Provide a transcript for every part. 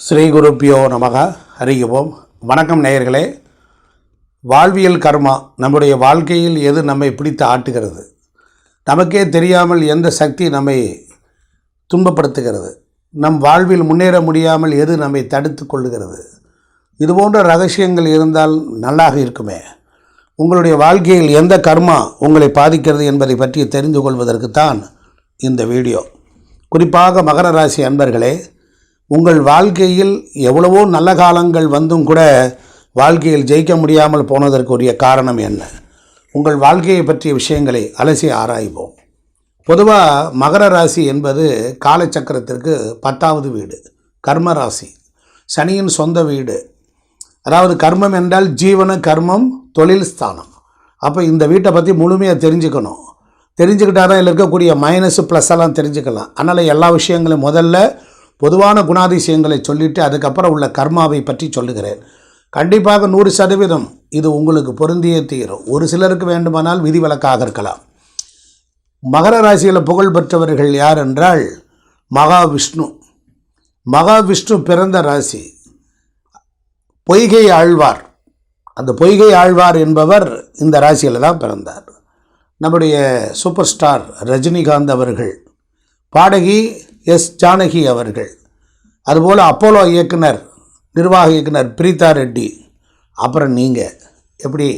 ஸ்ரீ குருப்பியோ நமக. அறிகுவோம் வணக்கம் நேயர்களே. வாழ்வியல் கர்மா நம்முடைய வாழ்க்கையில் எது நம்மை பிடித்து ஆட்டுகிறது? நமக்கே தெரியாமல் எந்த சக்தி நம்மை துன்பப்படுத்துகிறது? நம் வாழ்வில் முன்னேற முடியாமல் எது நம்மை தடுத்து கொள்ளுகிறது? இது போன்ற ரகசியங்கள் இருந்தால் நல்லாக இருக்குமே. உங்களுடைய வாழ்க்கையில் எந்த கர்மா உங்களை பாதிக்கிறது என்பதை பற்றி தெரிந்து கொள்வதற்குத்தான் இந்த வீடியோ. குறிப்பாக மகர ராசி அன்பர்களே உங்கள் வாழ்க்கையில் எவ்வளவோ நல்ல காலங்கள் வந்தும் கூட வாழ்க்கையில் ஜெயிக்க முடியாமல் போனதற்குரிய காரணம் என்ன? உங்கள் வாழ்க்கையை பற்றிய விஷயங்களை அலசி ஆராய்வோம். பொதுவாக மகர ராசி என்பது காலச்சக்கரத்திற்கு பத்தாவது வீடு கர்ம ராசி சனியின் சொந்த வீடு. அதாவது கர்மம் என்றால் ஜீவன கர்மம் தொழில் ஸ்தானம். அப்போ இந்த வீட்டை பற்றி முழுமையாக தெரிஞ்சுக்கணும். தெரிஞ்சுக்கிட்டா தான் இதில் இருக்கக்கூடிய மைனஸ் ப்ளஸ் எல்லாம் தெரிஞ்சுக்கலாம். அதனால் எல்லா விஷயங்களையும் முதல்ல பொதுவான குணாதிசயங்களை சொல்லிவிட்டு அதுக்கப்புறம் உள்ள கர்மாவை பற்றி சொல்லுகிறேன். கண்டிப்பாக நூறு சதவீதம் இது உங்களுக்கு பொருந்தியே தீரும். ஒரு சிலருக்கு வேண்டுமானால் விதிவிலக்காக இருக்கலாம். மகர ராசியில் புகழ் பெற்றவர்கள் யார் என்றால் மகாவிஷ்ணு. மகாவிஷ்ணு பிறந்த ராசி. பொய்கை ஆழ்வார். அந்த பொய்கை ஆழ்வார் என்பவர் இந்த ராசியில் தான் பிறந்தார். நம்முடைய சூப்பர் ஸ்டார் ரஜினிகாந்த் அவர்கள். பாடகி எஸ் ஜானகி அவர்கள். அதுபோல் அப்போலோ இயக்குனர் நிர்வாக இயக்குனர் பிரீதா ரெட்டி. அப்புறம் நீங்கள் எப்படி?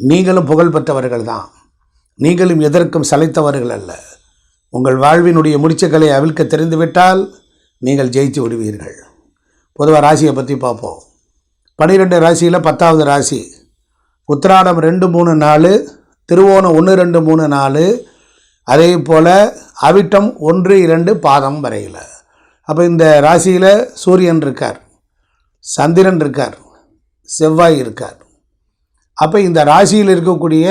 நீங்களும் புகழ் பெற்றவர்கள் தான். நீங்களும் எதற்கும் சளைத்தவர்கள் அல்ல. உங்கள் வாழ்வினுடைய முடிச்சுக்களை அவிழ்க்க தெரிந்துவிட்டால் நீங்கள் ஜெயித்து விடுவீர்கள். பொதுவாக ராசியை பற்றி பார்ப்போம். பன்னிரெண்டு ராசியில் பத்தாவது ராசி. உத்திராடம் ரெண்டு மூணு நாலு திருவோணம் ஒன்று ரெண்டு மூணு நாலு அதே போல் அவிட்டம் ஒன்று இரண்டு பாதம் வரையில். அப்போ இந்த ராசியில் சூரியன் இருக்கார் சந்திரன் இருக்கார் செவ்வாய் இருக்கார். அப்போ இந்த ராசியில் இருக்கக்கூடிய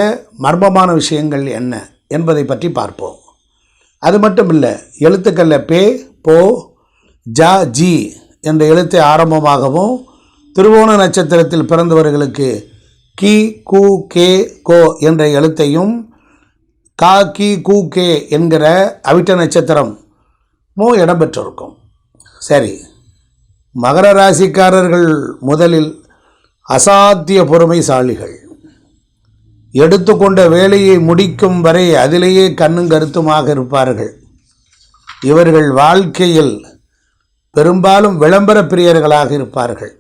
மர்மமான விஷயங்கள் என்ன என்பதை பற்றி பார்ப்போம். அது மட்டும் இல்லை எழுத்துக்களில் பே போ ஜா ஜி என்ற எழுத்தை ஆரம்பமாகவும் திருவோண நட்சத்திரத்தில் பிறந்தவர்களுக்கு கி கு கே கோ என்ற எழுத்தையும் கா கி கு கே என்கிற அவிட்ட நட்சத்திரமும் இடம்பெற்றிருக்கும். சரி மகர ராசிக்காரர்கள் முதலில் அசாத்திய பொறுமைசாலிகள். எடுத்துக்கொண்ட வேலையை முடிக்கும் வரை அதிலேயே கண்ணும் கருத்துமாக இருப்பார்கள். இவர்கள் வாழ்க்கையில் பெரும்பாலும் விளம்பர பிரியர்களாக இருப்பார்கள்.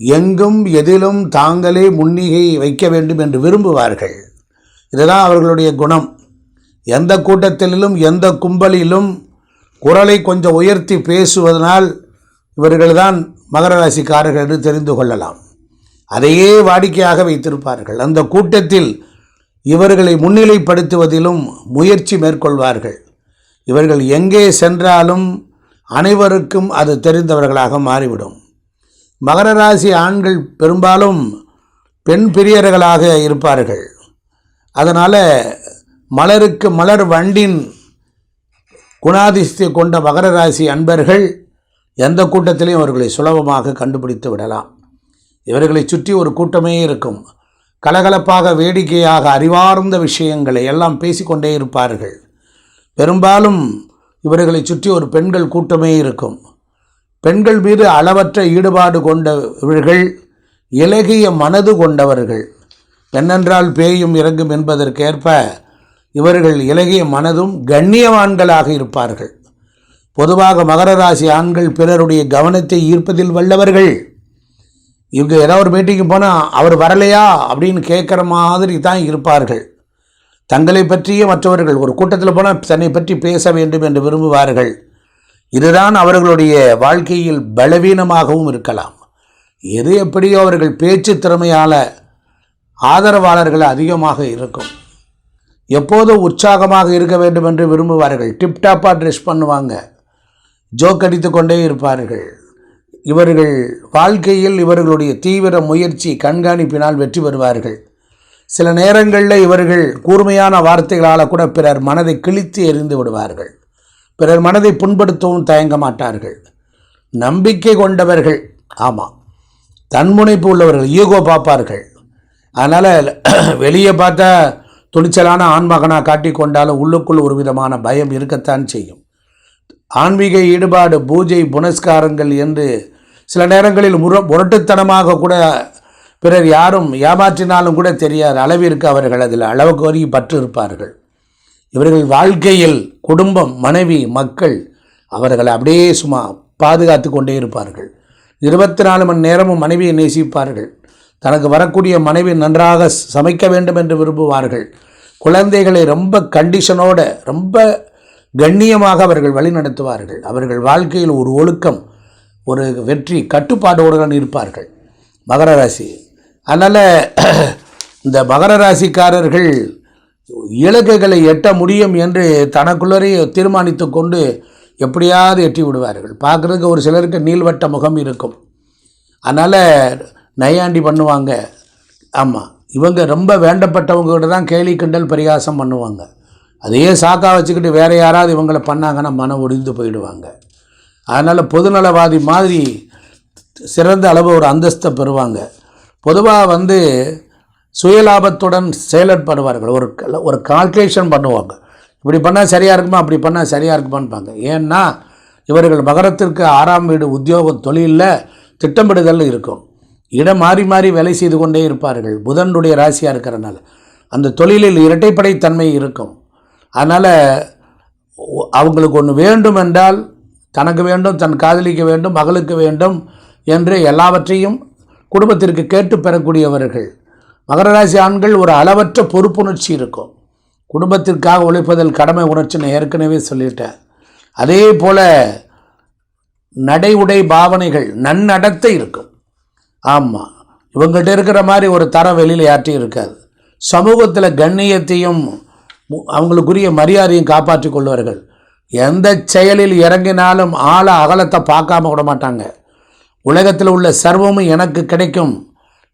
எங்கும் எதிலும் தாங்களே முன்னிகை வைக்க வேண்டும் என்று விரும்புவார்கள். இதுதான் அவர்களுடைய குணம். எந்த கூட்டத்திலும் எந்த கும்பலிலும் குரலை கொஞ்சம் உயர்த்தி பேசுவதனால் இவர்கள்தான் மகர ராசிக்காரர்கள் என்று தெரிந்து கொள்ளலாம். அதையே வாடிக்கையாக வைத்திருப்பார்கள். அந்த கூட்டத்தில் இவர்களை முன்னிலைப்படுத்துவதிலும் முயற்சி மேற்கொள்வார்கள். இவர்கள் எங்கே சென்றாலும் அனைவருக்கும் அது தெரிந்தவர்களாக மாறிவிடும். மகர ராசி ஆண்கள் பெரும்பாலும் பெண் பிரியர்களாக இருப்பார்கள். அதனால் மலருக்கு மலர் வண்டின் குணாதிசத்தை கொண்ட மகர ராசி அன்பர்கள் எந்த கூட்டத்திலையும் அவர்களை சுலபமாக கண்டுபிடித்து விடலாம். இவர்களை சுற்றி ஒரு கூட்டமே இருக்கும். கலகலப்பாக வேடிக்கையாக அறிவார்ந்த விஷயங்களை எல்லாம் பேசிக்கொண்டே இருப்பார்கள். பெரும்பாலும் இவர்களை சுற்றி ஒரு பெண்கள் கூட்டமே இருக்கும். பெண்கள் மீது அளவற்ற ஈடுபாடு கொண்டவர்கள் இலகிய மனது கொண்டவர்கள். பெண்ணென்றால் பேயும் இறங்கும் என்பதற்கேற்ப இவர்கள் இலகிய மனதும் கண்ணியவான்களாக இருப்பார்கள். பொதுவாக மகர ராசி ஆண்கள் பிறருடைய கவனத்தை ஈர்ப்பதில் வல்லவர்கள். இவங்க ஏதோ ஒரு மீட்டிங்கு போனால் அவர் வரலையா? அப்படின்னு கேட்குற மாதிரி தான் இருப்பார்கள். தங்களை பற்றிய மற்றவர்கள் ஒரு கூட்டத்தில் போனால் தன்னை பற்றி பேச வேண்டும் என்று விரும்புவார்கள். இதுதான் அவர்களுடைய வாழ்க்கையில் பலவீனமாகவும் இருக்கலாம். எது எப்படியோ அவர்கள் பேச்சு திறமையால் ஆதரவாளர்கள் அதிகமாக இருக்கும். எப்போதும் உற்சாகமாக இருக்க வேண்டும் என்று விரும்புவார்கள்? டிப்டாப்பாக ட்ரெஸ் பண்ணுவாங்க. ஜோக் அடித்து கொண்டே இருப்பார்கள். இவர்கள் வாழ்க்கையில் இவர்களுடைய தீவிர முயற்சி கண்காணிப்பினால் வெற்றி பெறுவார்கள். சில நேரங்களில் இவர்கள் கூர்மையான வார்த்தைகளால் கூட பிறர் மனதை கிழித்து எறிந்து விடுவார்கள். பிறர் மனதை புண்படுத்தவும் தயங்க மாட்டார்கள். நம்பிக்கை கொண்டவர்கள் ஆமாம் தன்முனைப்பு உள்ளவர்கள் ஈகோ பார்ப்பார்கள். அதனால் வெளியே பார்த்தா துணிச்சலான ஆண்மகனாக காட்டிக் கொண்டாலும் உள்ளுக்குள் ஒரு விதமான பயம் இருக்கத்தான் செய்யும். ஆன்மீக ஈடுபாடு பூஜை புனஸ்காரங்கள் என்று சில நேரங்களில் முர முரட்டுத்தனமாக கூட பிறர் யாரும் ஏமாற்றினாலும் கூட தெரியாத அளவிற்கு அவர்கள் அதில் அளவுக்கு வரைய பற்று இருப்பார்கள் இவர்கள் வாழ்க்கையில் குடும்பம் மனைவி மக்கள் அவர்களை அப்படியே சும்மா பாதுகாத்து கொண்டே இருப்பார்கள். இருபத்தி நாலு மணி நேரமும் மனைவியை நேசிப்பார்கள். தனக்கு வரக்கூடிய மனைவி நன்றாக சமைக்க வேண்டும் என்று விரும்புவார்கள். குழந்தைகளை ரொம்ப கண்டிஷனோட ரொம்ப கண்ணியமாக அவர்கள் வழிநடத்துவார்கள். அவர்கள் வாழ்க்கையில் ஒரு ஒழுக்கம் ஒரு வெற்றி கட்டுப்பாடோடு இருப்பார்கள். மகர ராசி. அதனால் இந்த மகர ராசிக்காரர்கள் இலக்குகளை எட்ட முடியும் என்று தனக்குள்ளரே தீர்மானித்து கொண்டு எப்படியாவது எட்டி விடுவார்கள். பார்க்குறதுக்கு ஒரு சிலருக்கு நீள்வட்ட முகம் இருக்கும். அதனால் நையாண்டி பண்ணுவாங்க. ஆமாம் இவங்க ரொம்ப வேண்டப்பட்டவங்ககிட்ட தான் கேலி கிண்டல் பரிகாசம் பண்ணுவாங்க. அதையே சாக்கா வச்சுக்கிட்டு வேறு யாராவது இவங்களை பண்ணாங்கன்னா மனம் ஒடிந்து போயிடுவாங்க. அதனால் பொதுநலவாதி மாதிரி சிறந்த அளவு ஒரு அந்தஸ்தை பெறுவாங்க. பொதுவாக வந்து சுயலாபத்துடன் செயலற்படுவார்கள். ஒரு ஒரு கால்குலேஷன் பண்ணுவாங்க. இப்படி பண்ணால் சரியாக இருக்குமா? அப்படி பண்ணால் சரியாக இருக்குமான்பாங்க. ஏன்னா இவர்கள் மகரத்திற்கு ஆறாம் வீடு உத்தியோக தொழிலில் திட்டமிடுதல் இருக்கும். இடம் மாறி மாறி வேலை செய்து கொண்டே இருப்பார்கள். புதனுடைய ராசியாக இருக்கிறனால அந்த தொழிலில் இரட்டைப்படைத்தன்மை இருக்கும். அதனால் அவங்களுக்கு ஒன்று வேண்டும் என்றால் தனக்கு வேண்டும் தன் காதலிக்க வேண்டும் மகளுக்கு வேண்டும் என்று எல்லாவற்றையும் குடும்பத்திற்கு கேட்டு பெறக்கூடியவர்கள். மகர ராசி ஆண்கள் ஒரு அளவற்ற பொறுப்புணர்ச்சி இருக்கும். குடும்பத்திற்காக உழைப்பதில் கடமை உணர்ச்சி நான் ஏற்கனவே சொல்லிட்டேன். அதே போல் நடை உடை பாவனைகள் நன்னடத்தை இருக்கும். ஆமாம் இவங்கள்ட்ட இருக்கிற மாதிரி ஒரு தரம் வெளியில் யார்ட்டையும் இருக்காது. சமூகத்தில் கண்ணியத்தையும் அவங்களுக்குரிய மரியாதையும் காப்பாற்றி கொள்வார்கள். எந்த செயலில் இறங்கினாலும் ஆழ அகலத்தை பார்க்காம விட மாட்டாங்க. உலகத்தில் உள்ள சர்வமும் எனக்கு கிடைக்கும்.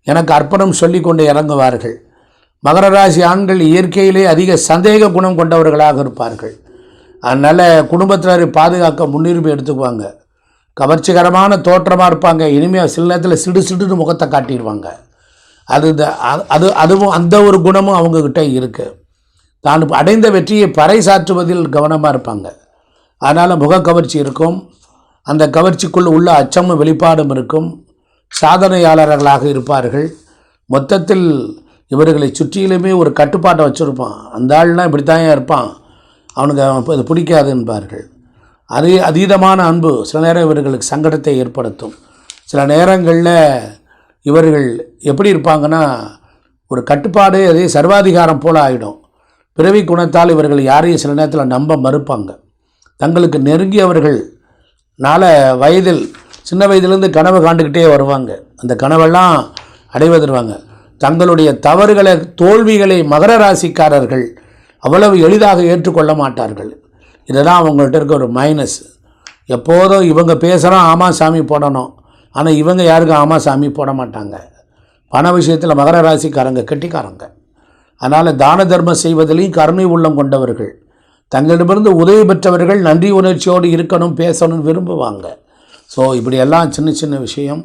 எனக்கு அர்ப்பணம் சொல்லி கொண்டு இறங்குவார்கள். மகர ராசி ஆண்கள் இயற்கையிலே அதிக சந்தேக குணம் கொண்டவர்களாக இருப்பார்கள். அதனால் குடும்பத்தினரை பாதுகாக்க முன்னுரிமை எடுத்துக்குவாங்க. கவர்ச்சிகரமான தோற்றமாக இருப்பாங்க. இனிமேல் சில நேரத்தில் சிடு சிடுன்னு முகத்தை காட்டிடுவாங்க. அது இந்த- அது அதுவும் அந்த ஒரு குணமும் அவங்கக்கிட்ட இருக்குது தான் அடைந்த வெற்றியை பறைசாற்றுவதில் கவனமாக இருப்பாங்க. அதனால் முகக்கவர்ச்சி இருக்கும். அந்த கவர்ச்சிக்குள் உள்ள அச்சமும் வெளிப்பாடும் இருக்கும். சாதனையாளர்களாக இருப்பார்கள். மொத்தத்தில் இவர்களை சுற்றிலுமே ஒரு கட்டுப்பாட்டை வச்சுருப்பான். அந்த ஆள்லாம் இப்படித்தான் இருப்பான். அவனுக்கு அவன் இது பிடிக்காது என்பார்கள். அதீ அதீதமான அன்பு சில நேரம் இவர்களுக்கு சங்கடத்தை ஏற்படுத்தும். சில நேரங்களில் இவர்கள் எப்படி இருப்பாங்கன்னா ஒரு கட்டுப்பாடு அதே சர்வாதிகாரம் போல ஆகிடும் பிறவி குணத்தால் இவர்கள் யாரையும் சில நேரத்தில் நம்ப மறுப்பாங்க. தங்களுக்கு நெருங்கியவர்கள் நால வயதில் சின்ன வயதிலேருந்து கனவு காண்டுக்கிட்டே வருவாங்க. அந்த கனவெல்லாம் அடைவதருவாங்க. தங்களுடைய தவறுகளை தோல்விகளை மகர ராசிக்காரர்கள் அவ்வளவு எளிதாக ஏற்றுக்கொள்ள மாட்டார்கள். இதுதான் அவங்கள்ட்ட இருக்க ஒரு மைனஸ் எப்போதும் இவங்க பேசுகிறோம் ஆமா சாமி போடணும். ஆனால் இவங்க யாருக்கும் ஆமா சாமி போட மாட்டாங்க? பண விஷயத்தில் மகர ராசிக்காரங்க கெட்டிக்காரங்க. அதனால் தான தர்மம் செய்வதிலையும் கருணை உள்ளம் கொண்டவர்கள். தங்களிடமிருந்து உதவி பெற்றவர்கள் நன்றி உணர்ச்சியோடு இருக்கணும் பேசணும்னு விரும்புவாங்க. ஸோ இப்படியெல்லாம் சின்ன சின்ன விஷயம்.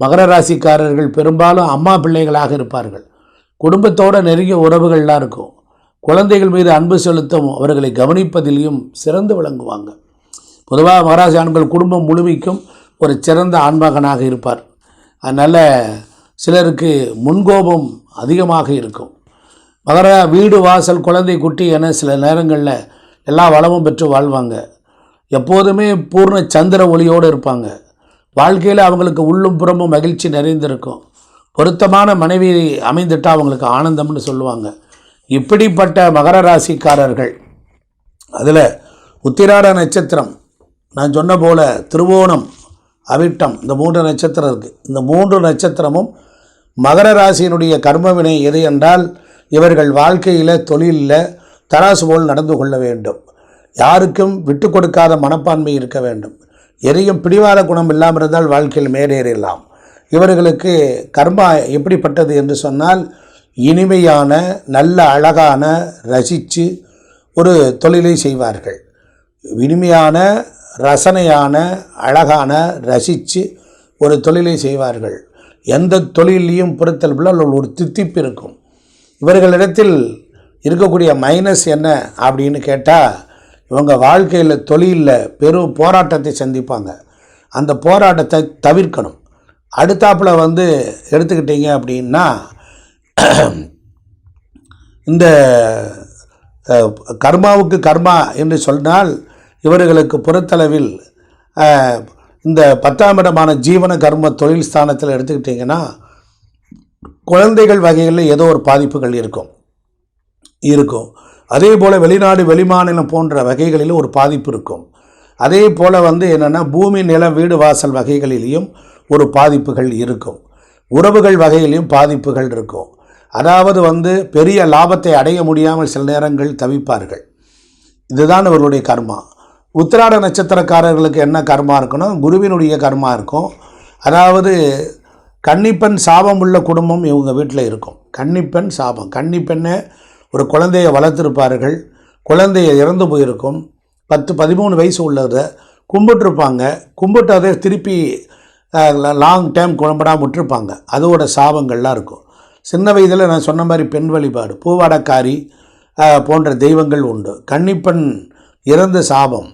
மகர ராசிக்காரர்கள் பெரும்பாலும் அம்மா பிள்ளைகளாக இருப்பார்கள். குடும்பத்தோட நெருங்கிய உறவுகள்லாம் இருக்கும். குழந்தைகள் மீது அன்பு செலுத்தும் அவர்களை கவனிப்பதிலையும் சிறந்து விளங்குவாங்க. பொதுவாக மகராசி ஆண்கள் குடும்பம் முழுமைக்கும் ஒரு சிறந்த ஆண்மகனாக இருப்பார். அதனால் சிலருக்கு முன்கோபம் அதிகமாக இருக்கும். மகர வீடு வாசல் குழந்தை குட்டி என சில நேரங்களில் எல்லா வளமும் பெற்று வாழ்வாங்க. எப்போதுமே பூர்ண சந்திர ஒளியோடு இருப்பாங்க. வாழ்க்கையில் அவங்களுக்கு உள்ளும் புறமும் மகிழ்ச்சி நிறைந்திருக்கும். பொருத்தமான மனைவி அமைந்துட்டால் அவங்களுக்கு ஆனந்தம்னு சொல்லுவாங்க. இப்படிப்பட்ட மகர ராசிக்காரர்கள். அதில் உத்திராட நட்சத்திரம் நான் சொன்ன போல திருவோணம் அவிட்டம் இந்த மூன்று நட்சத்திரம் இருக்குது இந்த மூன்று நட்சத்திரமும் மகர ராசியினுடைய கர்மவினை எது என்றால் இவர்கள் வாழ்க்கையில் தொழிலில் தராசு போல் நடந்து கொள்ள வேண்டும். யாருக்கும் விட்டு கொடுக்காத மனப்பான்மை இருக்க வேண்டும். எதையும் பிடிவாத குணம் இல்லாமல் இருந்தால் வாழ்க்கையில் மேலேறலாம் இவர்களுக்கு கர்மா எப்படிப்பட்டது என்று சொன்னால் இனிமையான நல்ல அழகான ரசித்து ஒரு தொழிலை செய்வார்கள். இனிமையான ரசனையான அழகான ரசித்து ஒரு தொழிலை செய்வார்கள். எந்த தொழிலையும் பொறுத்தல் ஒரு தித்திப்பு இருக்கும். இவர்களிடத்தில் இருக்கக்கூடிய மைனஸ் என்ன அப்படின்னு கேட்டால் இவங்க வாழ்க்கையில் தொழிலில் பெரும் போராட்டத்தை சந்திப்பாங்க. அந்த போராட்டத்தை தவிர்க்கணும். அடுத்தாப்புல வந்து எடுத்துக்கிட்டீங்க அப்படின்னா இந்த கர்மாவுக்கு கர்மா என்று சொன்னால் இவர்களுக்கு பொறுத்தளவில் இந்த பத்தாம் இடமான ஜீவன கர்ம தொழில் ஸ்தானத்தில் எடுத்துக்கிட்டிங்கன்னா குழந்தைகள் வகைகளில் ஏதோ ஒரு பாதிப்புகள் இருக்கும். இருக்கும். அதே போல் வெளிநாடு வெளிமாநிலம் போன்ற வகைகளிலும் ஒரு பாதிப்பு இருக்கும். அதே போல் வந்து என்னென்னா பூமி நிலம் வீடு வாசல் வகைகளிலேயும் ஒரு பாதிப்புகள் இருக்கும். உறவுகள் வகையிலையும் பாதிப்புகள் இருக்கும். அதாவது வந்து பெரிய லாபத்தை அடைய முடியாமல் சில நேரங்கள் தவிப்பார்கள். இதுதான் இவர்களுடைய கர்மா. உத்திராட நட்சத்திரக்காரர்களுக்கு என்ன கர்மா இருக்குன்னா குருவினுடைய கர்மா இருக்கும். அதாவது கன்னிப்பெண் சாபம் உள்ள குடும்பம் இவங்க வீட்டில் இருக்கும். கன்னிப்பெண் சாபம். கன்னிப்பெண்ணை ஒரு குழந்தையை வளர்த்துருப்பார்கள். குழந்தைய இறந்து போயிருக்கும். பத்து பதிமூணு வயசு உள்ளதை கும்பிட்டுருப்பாங்க. கும்பிட்டு அதை திருப்பி லாங் டைம் குழம்படாம விட்டுருப்பாங்க. அதோட சாபங்கள்லாம் இருக்கும். சின்ன வயதில் நான் சொன்ன மாதிரி பெண் வழிபாடு பூவாடக்காரி போன்ற தெய்வங்கள் உண்டு. கன்னிப்பெண் இறந்த சாபம்.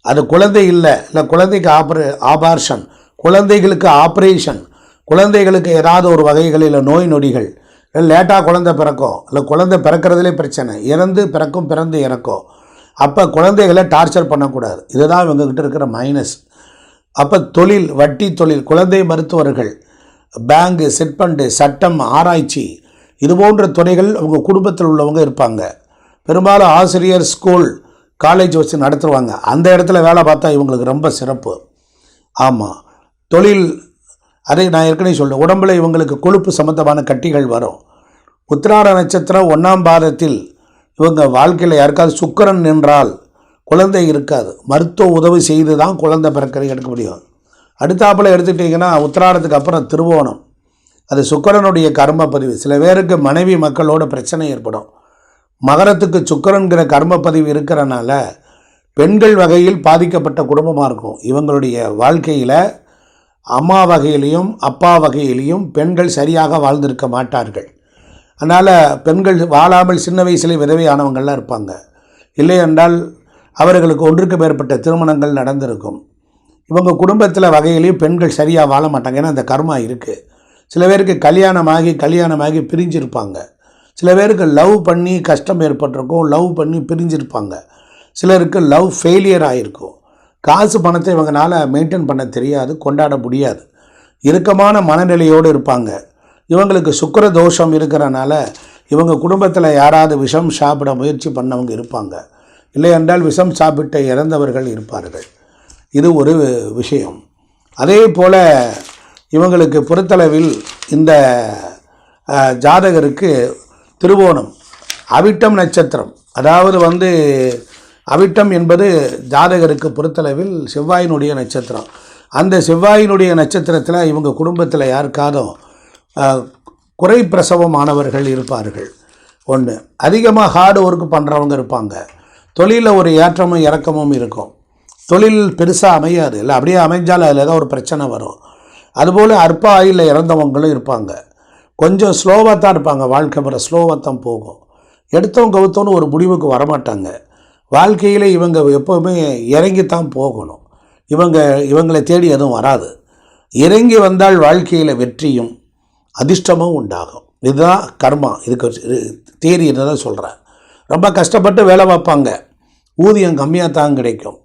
அது குழந்தை இல்லை. இல்லை குழந்தைக்கு ஆப்ரே ஆபார்ஷன். குழந்தைகளுக்கு ஆப்ரேஷன். குழந்தைகளுக்கு ஏதாவது ஒரு வகைகளில் நோய் நொடிகள். இல்லை லேட்டாக குழந்தை பிறக்கும் இல்லை குழந்தை பிறக்கிறதுலே பிரச்சனை. இறந்து பிறக்கும் பிறந்து இறக்கும் அப்போ குழந்தைகளை டார்ச்சர் பண்ணக்கூடாது. இதுதான் இவங்ககிட்ட இருக்கிற மைனஸ். அப்போ தொழில் வட்டி தொழில் குழந்தை மருத்துவர்கள் பேங்கு செட்பண்டு சட்டம் ஆராய்ச்சி இது போன்ற துறைகள் அவங்க குடும்பத்தில் உள்ளவங்க இருப்பாங்க. பெரும்பாலும் ஆசிரியர் ஸ்கூல் காலேஜ் வச்சு நடத்துவாங்க. அந்த இடத்துல வேலை பார்த்தா இவங்களுக்கு ரொம்ப சிறப்பு. ஆமாம் தொழில் அதை நான் ஏற்கனவே சொல்றேன். உடம்புல இவங்களுக்கு கொழுப்பு சம்பந்தமான கட்டிகள் வரும். உத்திராட நட்சத்திரம் ஒன்றாம் பாதத்தில் இவங்க வாழ்க்கையில் யாருக்காவது சுக்கரன் நின்றால் குழந்தை இருக்காது. மருத்துவ உதவி செய்து தான் குழந்தை பிறக்கிறது எடுக்க முடியும். அடுத்தாப்பில் எடுத்துட்டிங்கன்னா உத்திராடத்துக்கு அப்புறம் திருவோணம். அது சுக்கரனுடைய கர்ம பதிவு சில பேருக்கு மனைவி மக்களோட பிரச்சனை ஏற்படும். மகரத்துக்கு சுக்கரன்கிற கர்ம பதிவு இருக்கிறனால பெண்கள் வகையில் பாதிக்கப்பட்ட குடும்பமாக இருக்கும். இவங்களுடைய வாழ்க்கையில் அம்மா வகையிலையும் அப்பா வகையிலையும் பெண்கள் சரியாக வாழ்ந்திருக்க மாட்டார்கள். அதனால் பெண்கள் வாழாமல் சின்ன வயசுலேயே விதவையானவங்கள்லாம் இருப்பாங்க. இல்லை என்றால் அவர்களுக்கு ஒன்றுக்கு மேற்பட்ட திருமணங்கள் நடந்திருக்கும். இவங்க குடும்பத்தில் வகையிலையும் பெண்கள் சரியாக வாழ மாட்டாங்க. ஏன்னா அந்த கர்மா இருக்குது சில பேருக்கு கல்யாணமாகி கல்யாணமாகி பிரிஞ்சிருப்பாங்க. சில பேருக்கு லவ் பண்ணி கஷ்டம் ஏற்பட்டிருக்கும் லவ் பண்ணி பிரிஞ்சிருப்பாங்க. சிலருக்கு லவ் ஃபெயிலியர் ஆகிருக்கும் காசு பணத்தை இவங்களால் மெயின்டைன் பண்ண தெரியாது கொண்டாட முடியாது. இறுக்கமான மனநிலையோடு இருப்பாங்க. இவங்களுக்கு சுக்கிர தோஷம் இருக்கிறனால இவங்க குடும்பத்தில் யாராவது விஷம் சாப்பிட முயற்சி பண்ணவங்க இருப்பாங்க. இல்லை என்றால் விஷம் சாப்பிட்டு இறந்தவர்கள் இருப்பார்கள். இது ஒரு விஷயம். அதே போல் இவங்களுக்கு பொறுத்தளவில் இந்த ஜாதகருக்கு திருவோணம் அவிட்டம் நட்சத்திரம். அதாவது வந்து அவிட்டம் என்பது ஜாதகருக்கு பொறுத்தளவில் செவ்வாயினுடைய நட்சத்திரம். அந்த செவ்வாயினுடைய நட்சத்திரத்தில் இவங்க குடும்பத்தில் யாருக்காதும் குறை பிரசவமானவர்கள் இருப்பார்கள். ஒன்று அதிகமாக ஹார்டு ஒர்க் பண்ணுறவங்க இருப்பாங்க. தொழிலில் ஒரு ஏற்றமும் இறக்கமும் இருக்கும். தொழில் பெருசாக அமையாது. இல்லை அப்படியே அமைஞ்சாலும் அதில் ஏதோ ஒரு பிரச்சனை வரும். அதுபோல் அற்ப ஆயில் இறந்தவங்களும் இருப்பாங்க. கொஞ்சம் ஸ்லோவாக தான் இருப்பாங்க. வாழ்க்கை முறை ஸ்லோவாக தான் போகும். எடுத்தவங்க கவுத்தோன்னு ஒரு முடிவுக்கு வரமாட்டாங்க. வாழ்க்கையில் இவங்க எப்போவுமே இறங்கித்தான் போகணும். இவங்க இவங்களை தேடி எதுவும் வராது. இறங்கி வந்தால் வாழ்க்கையில் வெற்றியும் அதிர்ஷ்டமும் உண்டாகும். இதுதான் கர்மா. இதுக்கு தேரி தான் சொல்கிறேன் ரொம்ப கஷ்டப்பட்டு வேலை பார்ப்பாங்க. ஊதியம் கம்மியாக தான் கிடைக்கும்.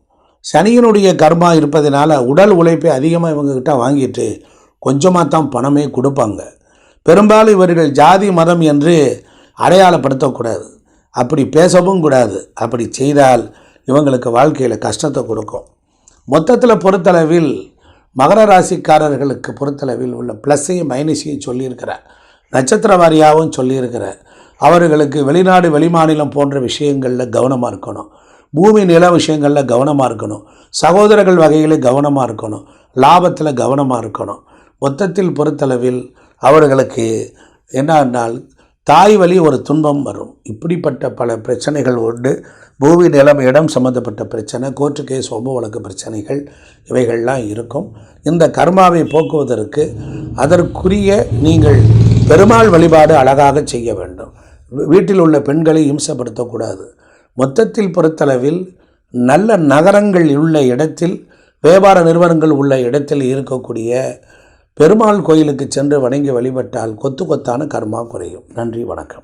சனியினுடைய கர்மா இருப்பதனால உடல் உழைப்பை அதிகமாக இவங்கக்கிட்ட வாங்கிட்டு கொஞ்சமாக தான் பணமே கொடுப்பாங்க. பெரும்பாலும் இவர்கள் ஜாதி மதம் என்று அடையாளப்படுத்தக்கூடாது அப்படி பேசவும் கூடாது. அப்படி செய்தால் இவங்களுக்கு வாழ்க்கையில் கஷ்டத்தை கொடுக்கும். மொத்தத்தில் பொறுத்தளவில் மகர ராசிக்காரர்களுக்கு பொறுத்தளவில் உள்ள ப்ளஸ்ஸையும் மைனஸையும் சொல்லியிருக்கிறார். நட்சத்திர வாரியாகவும் சொல்லியிருக்கிறேன் அவர்களுக்கு வெளிநாடு வெளிமாநிலம் போன்ற விஷயங்களில் கவனமாக இருக்கணும். பூமி நில விஷயங்களில் கவனமாக இருக்கணும். சகோதரர்கள் வகையில் கவனமாக இருக்கணும். லாபத்தில் கவனமாக இருக்கணும். மொத்தத்தில் பொறுத்தளவில் அவர்களுக்கு என்னன்னால் தாய் வழி ஒரு துன்பம் வரும். இப்படிப்பட்ட பல பிரச்சனைகள் உண்டு. பூமி நிலம் இடம் சம்மந்தப்பட்ட பிரச்சனை கோர்ட்டு கேஸ் ஒம்ப வழக்கு பிரச்சனைகள் இவைகள்லாம் இருக்கும். இந்த கர்மாவை போக்குவதற்கு அதற்குரிய நீங்கள் பெருமாள் வழிபாடு அழகாக செய்ய வேண்டும். வீட்டில் உள்ள பெண்களை இம்சப்படுத்தக்கூடாது. மொத்தத்தில் பொறுத்தளவில் நல்ல நகரங்கள் உள்ள இடத்தில் வியாபார நிறுவனங்கள் உள்ள இடத்தில் இருக்கக்கூடிய பெருமாள் கோயிலுக்கு சென்று வணங்கி வழிபட்டால் கொத்து கொத்தான கர்மா குறையும். நன்றி வணக்கம்.